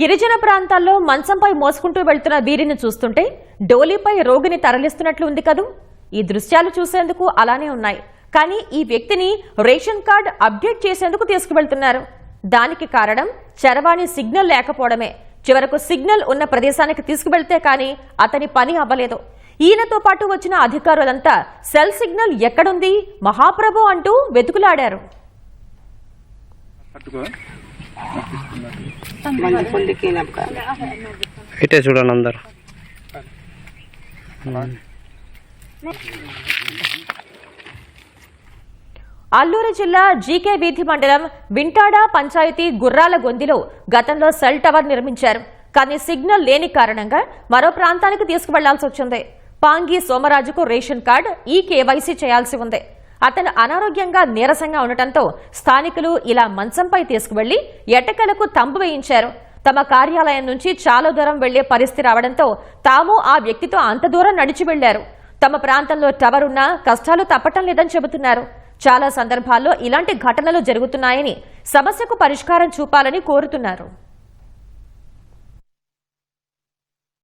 గిరిజన ప్రాంతాల్లో మంచంపై మోసుకుంటూ వెళ్తున్న వీరిని చూస్తుంటే డోలీపై రోగిని తరలిస్తున్నట్లు ఉంది కదూ. ఈ దృశ్యాలు చూసేందుకు అలానే ఉన్నాయి. కానీ ఈ వ్యక్తిని రేషన్ కార్డ్ అప్డేట్ చేసేందుకు తీసుకువెళ్తున్నారు. దానికి కారణం చరవాణి సిగ్నల్ లేకపోవడమే. చివరకు సిగ్నల్ ఉన్న ప్రదేశానికి తీసుకువెళ్తే కానీ అతని పని అవ్వలేదు. ఈయనతో పాటు వచ్చిన అధికారులంతా సెల్ సిగ్నల్ ఎక్కడుంది మహాప్రభు అంటూ వెతుకులాడారు. మంచి ఇటే చూడండి అందరు. అల్లూరు జిల్లా జీకే వీధి మండలం వింటాడ పంచాయతీ గుర్రాల గొందిలో గతంలో సెల్ టవర్ నిర్మించారు. కానీ సిగ్నల్ లేని కారణంగా మరో ప్రాంతానికి తీసుకువెళ్ళాల్సి వచ్చింది. పాంగి సోమరాజుకు రేషన్ కార్డు ఈ కేవైసీ చేయాల్సి ఉంది. అతను అనారోగ్యంగా నీరసంగా ఉండటంతో స్థానికులు ఇలా మంచంపై తీసుకువెళ్ళి ఎటకలకు తంబు వేయించారు. తమ కార్యాలయం నుంచి చాలా దూరం వెళ్ళే పరిస్థితి రావడంతో తాము ఆ వ్యక్తితో అంత దూరం నడిచి వెళ్ళారు తమ ప్రాంతంలో టవర్ ఉన్నా కష్టాలు తప్పటం లేదని చెబుతున్నారు. చాలా సందర్భాల్లో ఇలాంటి ఘటనలు జరుగుతున్నాయని సమస్యకు పరిష్కారం చూపాలని కోరుతున్నారు.